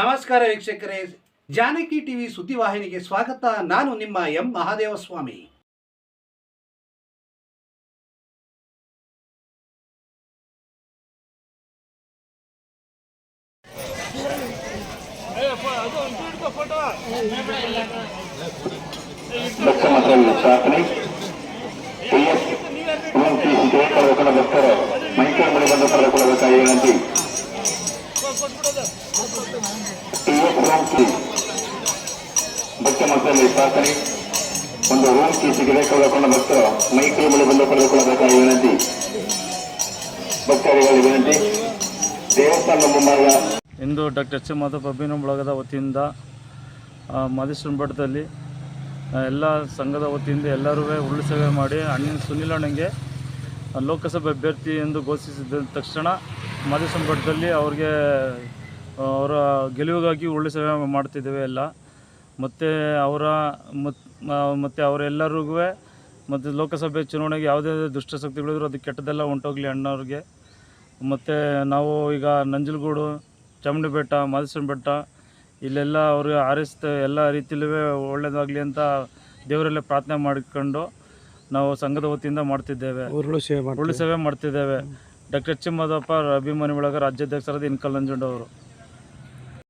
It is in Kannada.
ನಮಸ್ಕಾರ ವೀಕ್ಷಕರೇ ಜಾನಕಿ ಟಿವಿ ಸುದ್ದಿವಾಹಿನಿಗೆ ಸ್ವಾಗತ ನಾನು ನಿಮ್ಮ ಎಂ ಮಹಾದೇವಸ್ವಾಮಿ ದಕ್ಷಿಣದಲ್ಲಿ ಟಿಎಸ್ ಮಕ್ಕಳಲ್ಲಿ ಪ್ರಾರ್ಥನೆ ಒಂದು ರೂಮ್ ಕೀ ಸಿಗದೆ ಕಳೆದುಕೊಂಡ ಭಕ್ತರು ಮೈಕಲ್ ಬಳಿ ಬಂದು ಪಡೆದುಕೊಳ್ಳಬೇಕಾದ ವಿನಂತಿ ಭಕ್ತರಿಗೆ ವಿನಂತಿ ದೇವಸ್ಥಾನದ ಮುಂಭಾಗ ಇಂದು ಡಾಕ್ಟರ್ ಎಚ್ ಮಾಧವ್ ಅಭಿನವ ಬಳಗದ ವತಿಯಿಂದ ಮಾದೇಶ್ವರನ ಮಠದಲ್ಲಿ ಎಲ್ಲ ಸಂಘದ ವತಿಯಿಂದ ಎಲ್ಲರೂ ಉರುಳು ಸೇವೆ ಮಾಡಿ ಅಣ್ಣ ಸುನಿಲ್ ಅಣ್ಣಂಗೆ ಲೋಕಸಭೆ ಅಭ್ಯರ್ಥಿ ಎಂದು ಘೋಷಿಸಿದ ತಕ್ಷಣ ಮಾದೇಶ್ವರನ ಮಠದಲ್ಲಿ ಅವ್ರಿಗೆ ಅವರ ಗೆಲುವಿಗಾಗಿ ಒಳ್ಳೆ ಸೇವೆ ಮಾಡ್ತಿದ್ದೇವೆ ಎಲ್ಲ. ಮತ್ತು ಅವರ ಮತ್ ಮತ್ತು ಅವರೆಲ್ಲರಿಗೂ ಮತ್ತು ಲೋಕಸಭೆ ಚುನಾವಣೆಗೆ ಯಾವುದೇ ದುಷ್ಟಶಕ್ತಿಗಳಿದ್ರು ಅದು ಕೆಟ್ಟದೆಲ್ಲ ಹೊಂಟೋಗ್ಲಿ ಅಣ್ಣವ್ರಿಗೆ. ಮತ್ತು ನಾವು ಈಗ ನಂಜನಗೂಡು ಚಾಮುಂಡಿ ಬೆಟ್ಟ ಮಾದೇಶ್ವರ ಬೆಟ್ಟ ಇಲ್ಲೆಲ್ಲ ಅವ್ರಿಗೆ ಆರಿಸ್ತ ಎಲ್ಲ ರೀತಿಯಲ್ಲೂ ಒಳ್ಳೆಯದಾಗಲಿ ಅಂತ ದೇವರಲ್ಲೇ ಪ್ರಾರ್ಥನೆ ಮಾಡಿಕೊಂಡು ನಾವು ಸಂಘದ ವತಿಯಿಂದ ಮಾಡ್ತಿದ್ದೇವೆ. ಒಳ್ಳೆ ಸೇವೆ ಮಾಡ್ತಿದ್ದೇವೆ. ಡಾಕ್ಟರ್ ಚಿಮ್ಮದಪ್ಪ ಅಭಿಮಾನಿ ಬಳಗ ರಾಜ್ಯಾಧ್ಯಕ್ಷರಾದ ಇನ್ಕಲ್ ನಂಜುಂಡ ಅವರು